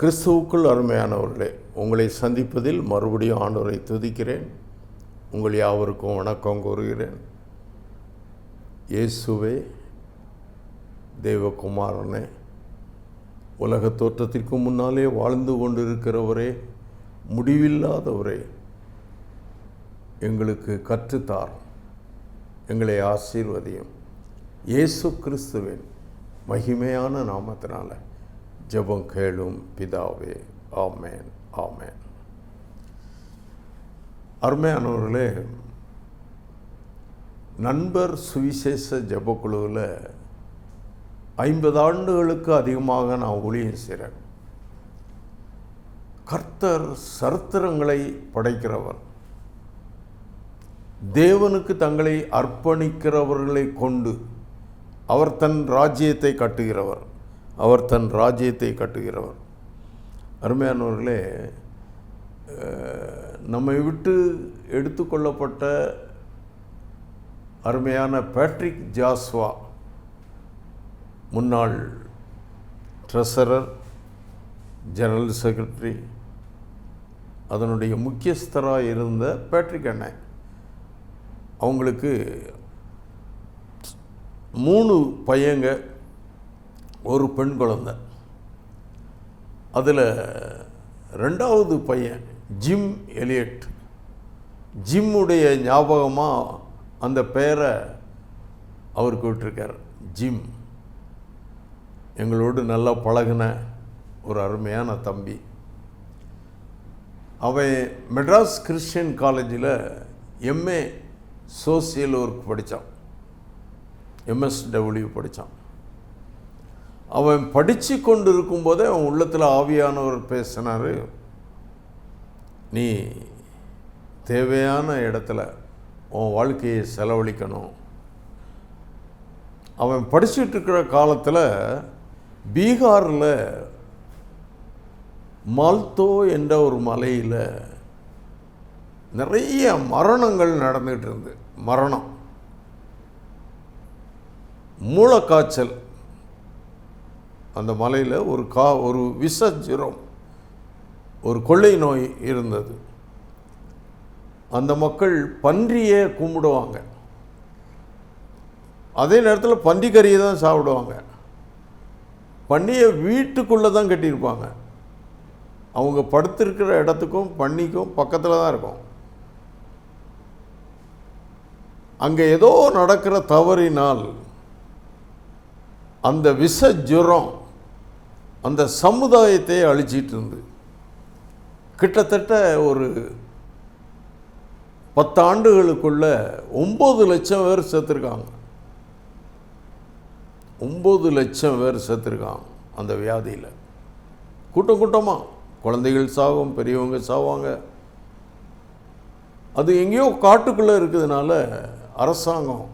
கிறிஸ்துவுக்குள் அருமையானவர்களே உங்களை சந்திப்பதில் மறுபடியும் ஆண்டவரை துதிக்கிறேன். உங்கள் யாவருக்கும் வணக்கம் கூறுகிறேன். இயேசுவே தேவகுமாரனே உலக தோற்றத்திற்கு முன்னாலே வாழ்ந்து கொண்டிருக்கிறவரே முடிவில்லாதவரே எங்களுக்கு கற்றுத்தார் எங்களை ஆசீர்வதியும். இயேசு கிறிஸ்துவின் மகிமையான நாமத்தினால. ஜெபம் கேளும் பிதாவே ஆமேன் ஆமேன் அருமையானவர்களே நண்பர் சுவிசேஷ ஜபக்குழுவில் ஐம்பது ஆண்டுகளுக்கு அதிகமாக நான் ஊழியம் செய்கிறேன் கர்த்தர் சரித்திரங்களை படைக்கிறவர் தேவனுக்கு தங்களை அர்ப்பணிக்கிறவர்களை கொண்டு அவர் தன் ராஜ்யத்தை கட்டுகிறவர் அவர் தன் ராஜ்யத்தை கட்டுகிறவர். அருமையானவர்களே நம்மை விட்டு எடுத்துக்கொள்ளப்பட்ட அருமையான பேட்ரிக் ஜாஸ்வா முன்னாள் ட்ரெஸரர் ஜெனரல் செக்ரட்டரி அதனுடைய முக்கியஸ்தராக இருந்த பேட்ரிக் அண்ணன் அவங்களுக்கு மூணு பையங்க ஒரு பெண் குழந்தை. அதில் ரெண்டாவது பையன் ஜிம் எலியட். ஜிம்முடைய ஞாபகமாக அந்த பெயரை அவருக்கு கூப்பிட்டுருக்கார் ஜிம். எங்களோடு நல்லா பழகின ஒரு அருமையான தம்பி. அவன் மெட்ராஸ் கிறிஸ்டியன் காலேஜில் எம்ஏ சோசியல் ஒர்க் படித்தான் எம்எஸ்டபிள்யூ படித்தான் அவன் படித்து கொண்டு இருக்கும்போதே அவன் உள்ளத்தில் ஆவியானவர் பேசினார். நீ தேவையான இடத்துல உன் வாழ்க்கையை செலவழிக்கணும். அவன் படிச்சுட்டு இருக்கிற காலத்தில் பீகாரில் மால்தோ என்ற ஒரு மலையில் நிறைய மரணங்கள் நடந்துகிட்டு இருந்து மரணம். மூளைக்காய்ச்சல் அந்த மலையில் ஒரு கா ஒரு விஷ ஜுரம் ஒரு கொள்ளை நோய் இருந்தது. அந்த மக்கள் பன்றியை கும்பிடுவாங்க. அதே நேரத்தில் பன்றிக்கறியை தான் சாப்பிடுவாங்க. பன்னியை வீட்டுக்குள்ளே தான் கட்டியிருப்பாங்க. அவங்க படுத்திருக்கிற இடத்துக்கும் பன்னிக்கும் பக்கத்தில் தான் இருக்கும். அங்கே ஏதோ நடக்கிற தவறினால் அந்த விஷ ஜுரம் அந்த சமுதாயத்தை அழிச்சிட்டு இருந்து கிட்டத்தட்ட ஒரு பத்தாண்டுகளுக்குள்ள ஒம்பது லட்சம் பேர் சேர்த்துருக்காங்க ஒம்பது லட்சம் பேர் சேர்த்துருக்காங்க அந்த வியாதியில். கூட்டம் கூட்டமாக குழந்தைகள் சாகும் பெரியவங்க சாவாங்க. அது எங்கேயோ காட்டுக்குள்ளே இருக்கிறதுனால அரசாங்கம்.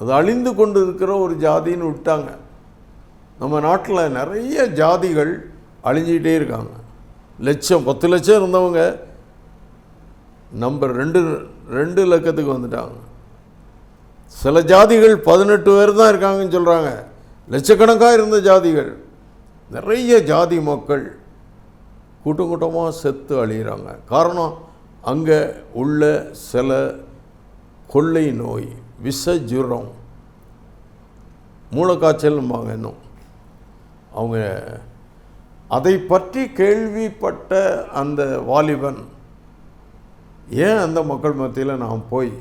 அது அழிந்து கொண்டு இருக்கிற ஒரு ஜாதின்னு விட்டாங்க. நம்ம நாட்டில் நிறைய ஜாதிகள் அழிஞ்சிக்கிட்டே இருக்காங்க. லட்சம் பத்து லட்சம் இருந்தவங்க நம்பர் ரெண்டு ரெண்டு லட்சத்துக்கு வந்துட்டாங்க. சில ஜாதிகள் பதினெட்டு பேர் தான் இருக்காங்கன்னு சொல்கிறாங்க லட்சக்கணக்காக இருந்த ஜாதிகள். நிறைய ஜாதி மக்கள் கூட்டம் கூட்டமாக செத்து அழிகிறாங்க காரணம் அங்கே உள்ள சில கொள்ளை நோய் விஷ ஜுரம் மூளைக்காய்ச்சல்பாங்க இன்னும். அவங்க அதை பற்றி கேள்விப்பட்ட அந்த வாலிபன் ஏன் அந்த மக்கள் மத்தியில் நாம் போய்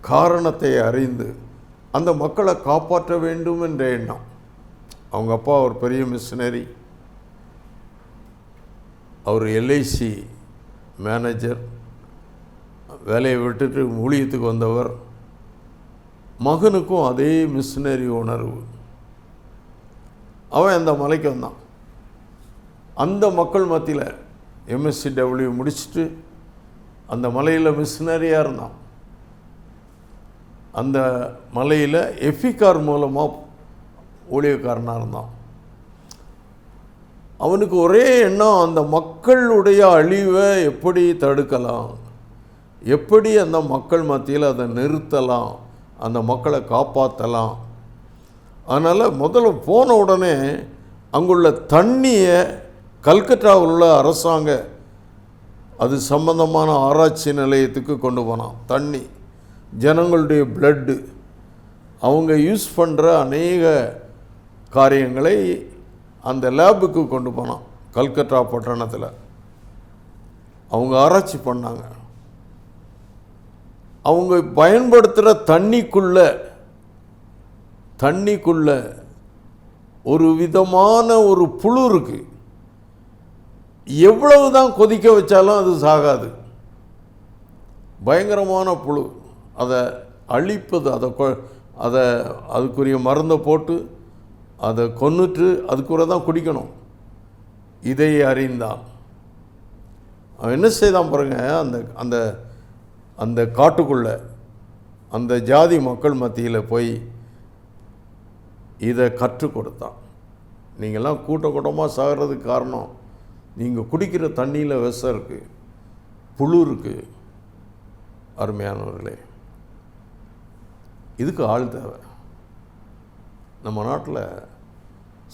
காரணத்தை அறிந்து அந்த மக்களை காப்பாற்ற வேண்டும் என்ற எண்ணம். அவங்க அப்பா ஒரு பெரிய மிஷினரி. அவர் எல்ஐசி மேனேஜர். வேலையை விட்டுட்டு ஊழியத்துக்கு வந்தவர். மகனுக்கும் அதே மிஷினரி உணர்வு. அவன் அந்த மலைக்கு வந்தான். அந்த மக்கள் மத்தியில் எம்எஸ்சி டபிள்யூ முடிச்சுட்டு அந்த மலையில் மிஷினரியாக இருந்தான். அந்த மலையில் எஃபிகார் மூலமாக ஊழியக்காரனாக இருந்தான். அவனுக்கு ஒரே எண்ணம் அந்த மக்களுடைய அழிவை எப்படி தடுக்கலாம்? எப்படி அந்த மக்கள் மத்தியில் அதை நிறுத்தலாம்? அந்த மக்களை காப்பாற்றலாம் அதனால் முதல்ல போன உடனே அங்குள்ள தண்ணியை கல்கட்டாவில் உள்ள அரசாங்க அது சம்பந்தமான ஆராய்ச்சி நிலையத்துக்கு கொண்டு போனான். தண்ணி ஜனங்களுடைய பிளட்டு அவங்க யூஸ் பண்ணுற அநேக காரியங்களை அந்த லேபுக்கு கொண்டு போனான் கல்கட்டா பட்டணத்தில். அவங்க ஆராய்ச்சி பண்ணாங்க. அவங்க பயன்படுத்துகிற தண்ணிக்குள்ளே தண்ணிக்குள்ள ஒரு விதமான ஒரு புழு இருக்குது எவ்வளவு தான் கொதிக்க வச்சாலும் அது சாகாது. பயங்கரமான புழு. அதை அழிப்பது அதை கொ- அதை அதுக்குரிய மருந்தை போட்டு அதை கொன்னுட்டு அதுக்குள்ள தான் குடிக்கணும். இதை அறிந்தான். அவன் என்ன செய்தான் பாருங்க அந்த அந்த அந்த காட்டுக்குள்ளே அந்த ஜாதி மக்கள் மத்தியில் போய் இதை கற்றுக் கொடுத்தான். நீங்கள்லாம் கூட்ட கூட்டமாக சாகிறதுக்கு காரணம் நீங்கள் குடிக்கிற தண்ணியில் விஷம் இருக்குது புழு இருக்குது அருமையானவர்களே. இதுக்கு ஆள் தேவை. நம்ம நாட்டில்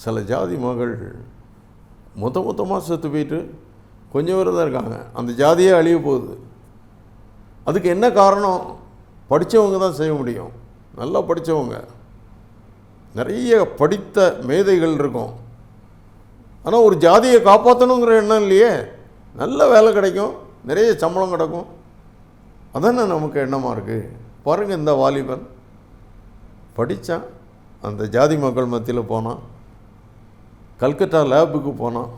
சில ஜாதி மகள் மொத்த மொத்தமாக செத்து போயிட்டு கொஞ்சம் பேர் தான் இருக்காங்க. அந்த ஜாதியே அழிய போகுது. அதுக்கு என்ன காரணம்? படித்தவங்க தான் செய்ய முடியும். நல்லா படித்தவங்க நிறைய படித்த மேதைகள் இருக்கும். ஆனால் ஒரு ஜாதியை காப்பாற்றணுங்கிற எண்ணம் இல்லையே. நல்ல வேலை கிடைக்கும். நிறைய சம்பளம் கிடைக்கும். அதானே நமக்கு எண்ணமாக இருக்குது பாருங்கள் இந்த வாலிபன். படித்தான் அந்த ஜாதி மக்கள் மத்தியில் போனான். கல்கத்தா லேபுக்கு போனான்.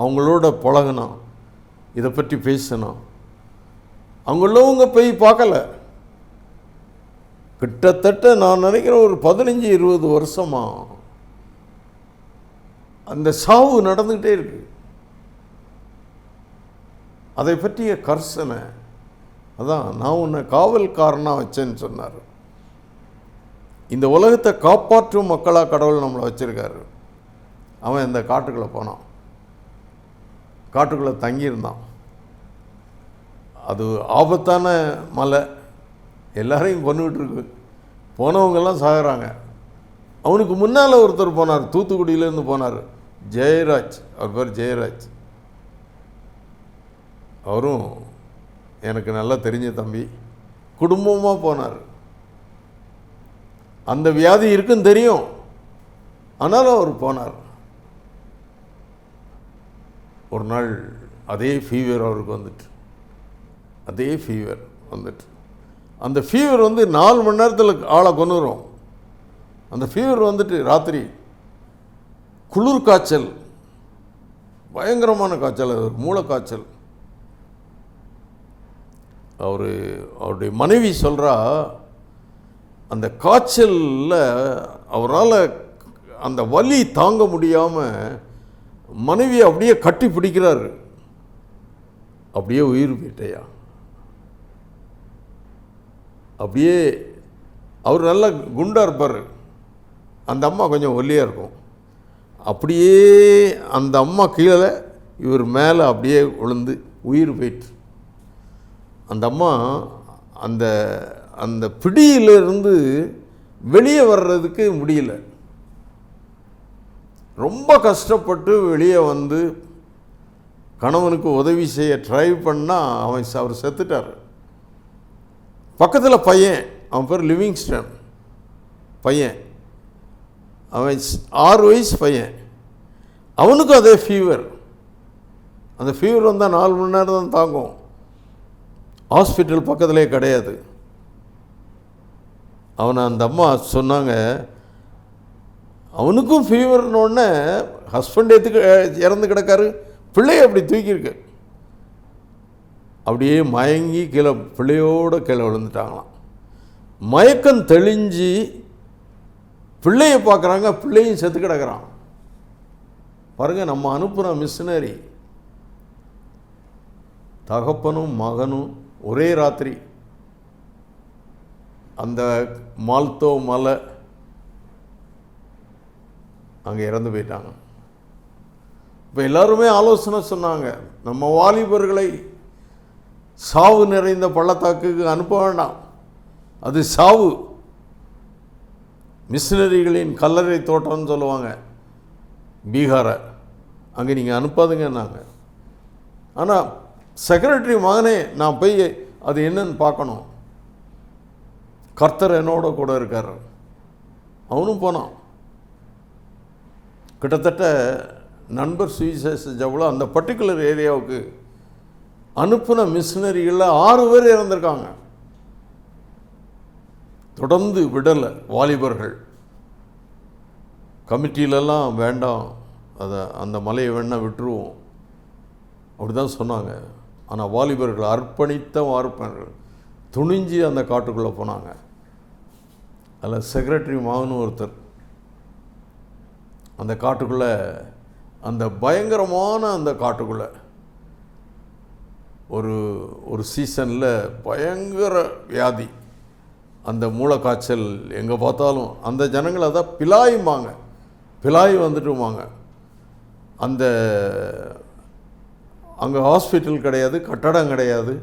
அவங்களோட பழகினான். இதை பற்றி பேசினான். அங்கே உள்ளவங்க போய் பார்க்கல. கிட்டத்தட்ட நான் நினைக்கிறேன் ஒரு பதினஞ்சு இருபது வருஷமா அந்த சாவு நடந்துக்கிட்டே இருக்கு. அதை பற்றிய கர்சனை அதான் நான் உன்னை காவல்காரனாக வச்சேன்னு சொன்னார். இந்த உலகத்தை காப்பாற்றும் மக்களாக கடவுள் நம்மளை வச்சுருக்காரு. அவன் இந்த காட்டுக்குள்ளே போனான். காட்டுக்குள்ளே தங்கியிருந்தான். அது ஆபத்தான மலை. எல்லாரையும் கொண்டுகிட்டு இருக்கு போனவங்கெல்லாம் சாகுறாங்க. அவனுக்கு முன்னால் ஒருத்தர் போனார் தூத்துக்குடியிலேருந்து போனார். ஜெயராஜ் அவர் பேர் ஜெயராஜ். அவரும் எனக்கு நல்லா தெரிஞ்ச தம்பி. குடும்பமாக போனார். அந்த வியாதி இருக்குன்னு தெரியும். ஆனாலும் அவர் போனார். ஒரு நாள் அதே ஃபீவர் அவருக்கு வந்துட்டு. அதே ஃபீவர் வந்துட்டு. அந்த ஃபீவர் வந்து நாலு மணி நேரத்தில் ஆளை கொண்டுரும் அந்த ஃபீவர் வந்துட்டு ராத்திரி குளிர் காய்ச்சல் பயங்கரமான காய்ச்சல் அது மூளை காய்ச்சல். அவர் அவருடைய மனைவி சொல்கிறா அந்த காய்ச்சலில் அவரால் அந்த வலி தாங்க முடியாமல் மனைவியை அப்படியே கட்டி பிடிக்கிறாரு. அப்படியே உயிர் போயிட்டையா? அப்படியே அவர் நல்லா குண்டாக இருப்பார். அந்த அம்மா கொஞ்சம் ஒல்லியாக இருக்கும். அப்படியே அந்த அம்மா கீழே இவர் மேலே அப்படியே விழுந்து உயிர் போயிட்டு. அந்த அம்மா அந்த அந்த பிடியிலிருந்து வெளியே வர்றதுக்கு முடியல. ரொம்ப கஷ்டப்பட்டு வெளியே வந்து கணவனுக்கு உதவி செய்ய ட்ரை பண்ணால் அவன் அவர் செத்துட்டார். பக்கத்தில் பையன் அவன் பேர் லிவிங்ஸ்டன். பையன். அவன் ஆறு வயசு பையன். அவனுக்கும் அதே ஃபீவர் அந்த ஃபீவர் வந்தால் நாலு மணி நேரம் தான் தாங்கும். ஹாஸ்பிட்டல் பக்கத்திலே கிடையாது. அவனை அந்த அம்மா சொன்னாங்க அவனுக்கும் ஃபீவர்னோடனே ஹஸ்பண்ட் எத்துக்கு இறந்து கிடக்காரு. பிள்ளைய அப்படி தூக்கியிருக்கு. அப்படியே மயங்கி கீழே பிள்ளையோட கீழே விழுந்துட்டாங்களாம். மயக்கம் தெளிஞ்சு பிள்ளைய பார்க்குறாங்க பிள்ளையும் செத்து கிடக்குறான். பாருங்க நம்ம அனுப்புகிற மிஷினரி தகப்பனும் மகனும் ஒரே ராத்திரி அந்த மால்தோ மலை அங்கே இறந்து போயிட்டாங்க. இப்போ எல்லாருமே ஆலோசனை சொன்னாங்க நம்ம வாலிபர்களை சாவு நிறைந்த பள்ளத்தாக்குக்கு அனுப்ப வேண்டாம். அது சாவு. மிஷினரிகளின் கல்லறை தோட்டம்னு சொல்லுவாங்க. பீகாரை. அங்கே நீங்கள் அனுப்பாதுங்கன்னாங்க. ஆனால் செக்ரட்டரி மகனே நான் போய் அது என்னன்னு பார்க்கணும். கர்த்தர் என்னோட கூட இருக்கார். அவனும் போனான். கிட்டத்தட்ட நண்பர் சுவிசேஷ ஜவுளா அந்த பர்டிகுலர் ஏரியாவுக்கு அனுப்பின மிஷினரிகளில் ஆறு பேர் இறந்திருக்காங்க. தொடர்ந்து விடலை வாலிபர்கள். கமிட்டியிலலாம் வேண்டாம். அதை அந்த மலையை வேணால் விட்டுருவோம். அப்படி தான் சொன்னாங்க. ஆனால் வாலிபர்கள் அர்ப்பணித்த வார்ப்பர்கள் துணிஞ்சு அந்த காட்டுக்குள்ளே போனாங்க. அதில் செக்ரட்டரி மகன் ஒருத்தர். அந்த காட்டுக்குள்ளே அந்த பயங்கரமான அந்த காட்டுக்குள்ளே ஒரு ஒரு சீசனில் பயங்கர வியாதி. அந்த மூளைக்காய்ச்சல் எங்கே பார்த்தாலும் அந்த ஜனங்களை தான் பிலாயும்பாங்க பிலாய் வந்துட்டுமாங்க அந்த அங்கே ஹாஸ்பிட்டல் கிடையாது கட்டடம் கிடையாது.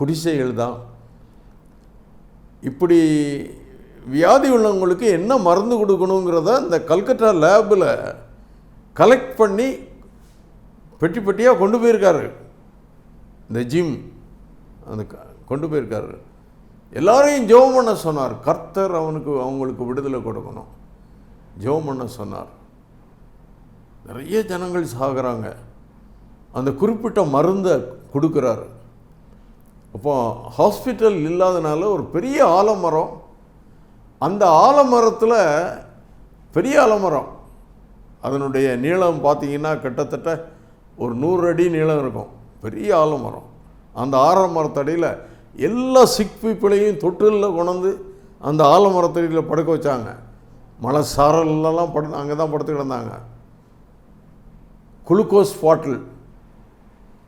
குடிசைகள் தான். இப்படி வியாதி உள்ளவங்களுக்கு என்ன மருந்து கொடுக்கணுங்கிறத இந்த கல்கட்டா லேபில் கலெக்ட் பண்ணி பெட்டி பெட்டியாக கொண்டு போயிருக்காரு. இந்த ஜிம் அந்த க- கொண்டு போயிருக்காரு. எல்லாரையும் ஜெபம் பண்ண சொன்னார். கர்த்தர் அவனுக்கு அவங்களுக்கு விடுதலை கொடுக்கணும். ஜெபம் பண்ண சொன்னார். நிறைய ஜனங்கள் சாகிறாங்க. அந்த குறிப்பிட்ட மருந்தை கொடுக்குறாரு. அப்போ ஹாஸ்பிட்டல் இல்லாதனால ஒரு பெரிய ஆலமரம். அந்த ஆலமரத்தில் பெரிய ஆலமரம். அதனுடைய நீளம் பார்த்தீங்கன்னா கிட்டத்தட்ட ஒரு நூறு அடி நீளம் இருக்கும். பெரிய ஆலமரம் அந்த ஆலமரத்தடியில் எல்லா சிக் பீப்பிளையும் தொட்டிலில் கொண்டு அந்த ஆலமரத்தடியில் படுக்க வச்சாங்க. மழை சாரல்லாம் படு அங்கே தான் படுத்து கிடந்தாங்க. குளுக்கோஸ் பாட்டில்.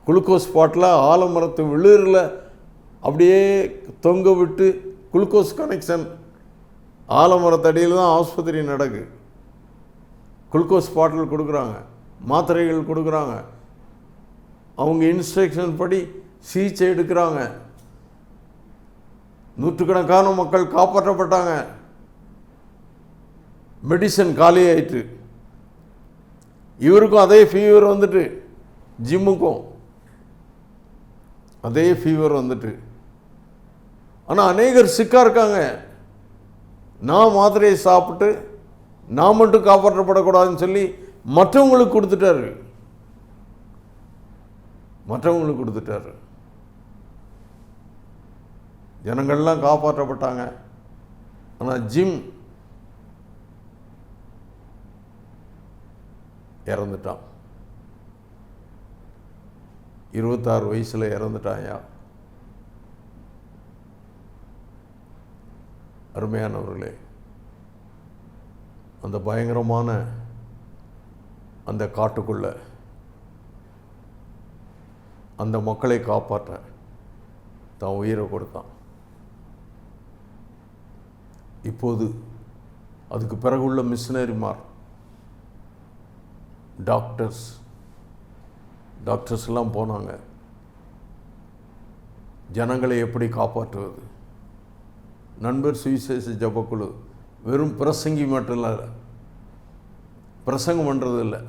குளுக்கோஸ் பாட்டில் ஆலமரத்து விழுறில் அப்படியே தொங்க விட்டு குளுக்கோஸ் கனெக்ஷன். ஆலமரத்தடியில் தான் ஆஸ்பத்திரி நடக்கு. குளுக்கோஸ் பாட்டில் கொடுக்குறாங்க. மாத்திரைகள் கொடுக்குறாங்க. அவங்க இன்ஸ்ட்ரக்ஷன் படி சிகிச்சை எடுக்கிறாங்க. நூற்றுக்கணக்கான மக்கள் காப்பாற்றப்பட்டாங்க. மெடிசன் காலி ஆயிட்டு இவருக்கும் அதே ஃபீவர் வந்துட்டு. ஜிம்முக்கும் அதே ஃபீவர் வந்துட்டு. ஆனால் அநேகர் சிக்காக இருக்காங்க. நான் மாத்திரையை சாப்பிட்டு நான் மட்டும் காப்பாற்றப்படக்கூடாதுன்னு சொல்லி மற்றவங்களுக்கு கொடுத்துட்டாரு. மற்றவங்களுக்கு கொடுத்துட்டாரு. ஜனங்கள்லாம் காப்பாற்றப்பட்டாங்க. ஆனால் ஜிம் இறந்துட்டான். இருபத்தாறு வயசில் இறந்துட்டாயா அருமையானவர்களே அந்த பயங்கரமான அந்த காட்டுக்குள்ளே அந்த மக்களை காப்பாற்ற தான் உயிரை கொடுத்தான். இப்போது அதுக்கு பிறகுள்ள மிஷினரிமார் டாக்டர்ஸ் டாக்டர்ஸ்லாம் போனாங்க. ஜனங்களை எப்படி காப்பாற்றுவது? நண்பர் சுவிசேஷ ஜபக்குழு வெறும் பிரசங்கி மட்டும் இல்லை பிரசங்கம் பண்ணுறது இல்லை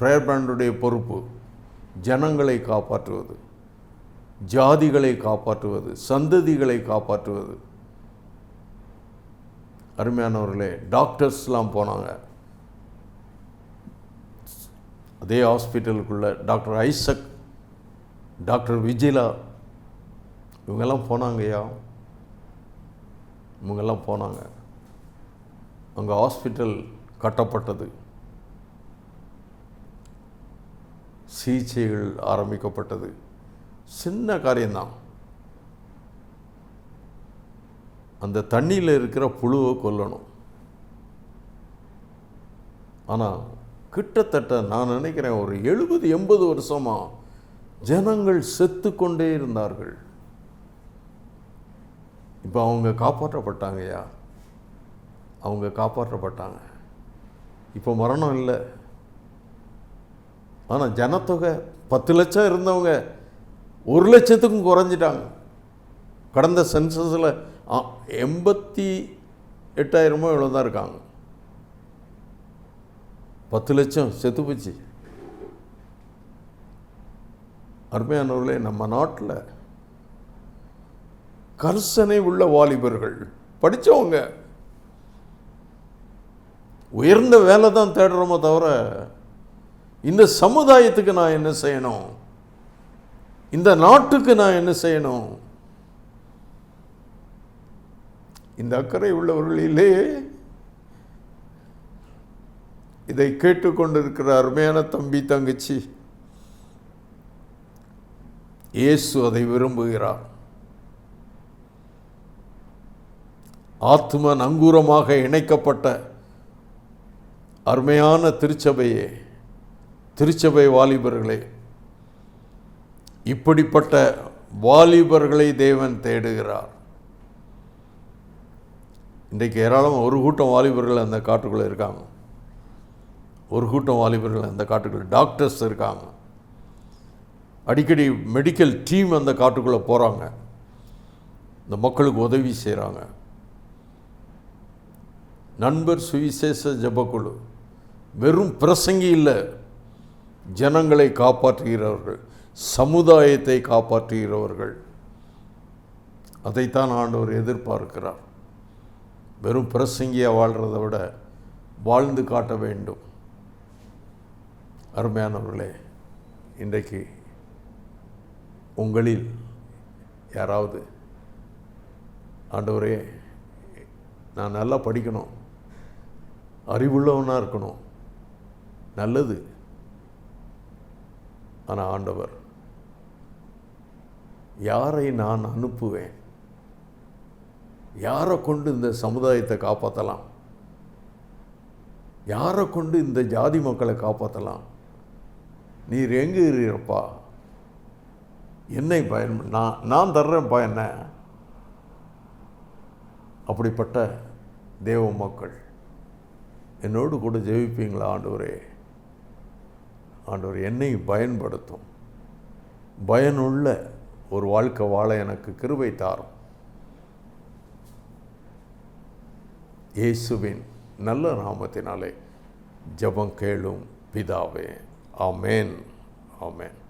ப்ரேயர் பேண்டுடைய பொறுப்பு. ஜனங்களை காப்பாற்றுவது ஜாதிகளை காப்பாற்றுவது சந்ததிகளை காப்பாற்றுவது. அருமையானவர்களே டாக்டர்ஸ்லாம் போனாங்க. அதே ஹாஸ்பிட்டலுக்குள்ள டாக்டர் ஐசக் டாக்டர் விஜிலா இவங்கெல்லாம் போனாங்கய்யா. இவங்கெல்லாம் போனாங்க. அங்கே ஹாஸ்பிட்டல் கட்டப்பட்டது. சிகிச்சைகள் ஆரம்பிக்கப்பட்டது. சின்ன காரியம்தான் அந்த தண்ணியில் இருக்கிற புழுவை கொல்லணும். ஆனால் கிட்டத்தட்ட நான் நினைக்கிறேன் ஒரு எழுபது எண்பது வருஷமாக ஜனங்கள் செத்து கொண்டே இருந்தார்கள். இப்போ அவங்க காப்பாற்றப்பட்டாங்கய்யா. அவங்க காப்பாற்றப்பட்டாங்க. இப்போ மரணம் இல்லை. ஆனால் ஜனத்தொகை பத்து லட்சம் இருந்தவங்க ஒரு லட்சத்துக்கும் குறைஞ்சிட்டாங்க. கடந்த சென்சஸில் எண்பத்தி எட்டாயிரமோ இவ்வளோ தான் இருக்காங்க. பத்து லட்சம் செத்து போச்சு. அருமையானவர்களே நம்ம நாட்டில் கர்சனை உள்ள வாலிபர்கள் படித்தவங்க உயர்ந்த வேலை தான் தேடுறோமோ தவிர இந்த சமுதாயத்துக்கு நான் என்ன செய்யணும்? இந்த நாட்டுக்கு நான் என்ன செய்யணும்? இந்த அக்கறை உள்ளவர்களிலே இதை கேட்டுக்கொண்டிருக்கிற அருமையான தம்பி தங்கச்சி. இயேசு அதை விரும்புகிறார். ஆத்ம நங்கூரமாக இணைக்கப்பட்ட அருமையான திருச்சபையே திருச்சபை வாலிபர்களே இப்படிப்பட்ட வாலிபர்களை தேவன் தேடுகிறார். இன்றைக்கு ஏராளம் ஒரு கூட்டம் வாலிபர்கள் அந்த காட்டுக்குள்ளே இருக்காங்க. ஒரு கூட்டம் வாலிபர்கள் அந்த காட்டுக்குள்ளே டாக்டர்ஸ் இருக்காங்க. அடிக்கடி மெடிக்கல் டீம் அந்த காட்டுக்குள்ளே போகிறாங்க இந்த மக்களுக்கு உதவி செய்கிறாங்க நண்பர் சுவிசேஷ ஜபக்குழு வெறும் பிரசங்கி இல்லை. ஜனங்களை காப்பாற்றுகிறவர்கள் சமுதாயத்தை காப்பாற்றுகிறவர்கள். அதைத்தான் ஆண்டவர் எதிர்பார்க்கிறார். வெறும் பிரசங்கியாக வாழ்கிறத விட வாழ்ந்து காட்ட வேண்டும். அருமையானவர்களே இன்றைக்கு உங்களில் யாராவது ஆண்டவரே நான் நல்லா படிக்கணும் அறிவுள்ளவனாக இருக்கணும் நல்லது. ஆனால் ஆண்டவர் யாரை நான் அனுப்புவேன்? யாரை கொண்டு இந்த சமுதாயத்தை காப்பாற்றலாம் யாரை கொண்டு இந்த ஜாதி மக்களை காப்பாற்றலாம் நீர் எங்கே இருக்கிறப்பா என்னை பயன் நான் நான் தர்றேன்ப்பா என்ன? அப்படிப்பட்ட தேவ மக்கள் என்னோடு கூட ஜெயிப்பீங்களா ஆண்டவரே? ஆண்டவர் என்னை பயன்படுத்தும். பயனுள்ள ஒரு வாழ்க்கை வாழ எனக்கு கிருபை தாரும். இயேசுவின் நல்ல நாமத்தினாலே ஜெபம் கேளும் பிதாவே. ஆமேன். ஆமேன்.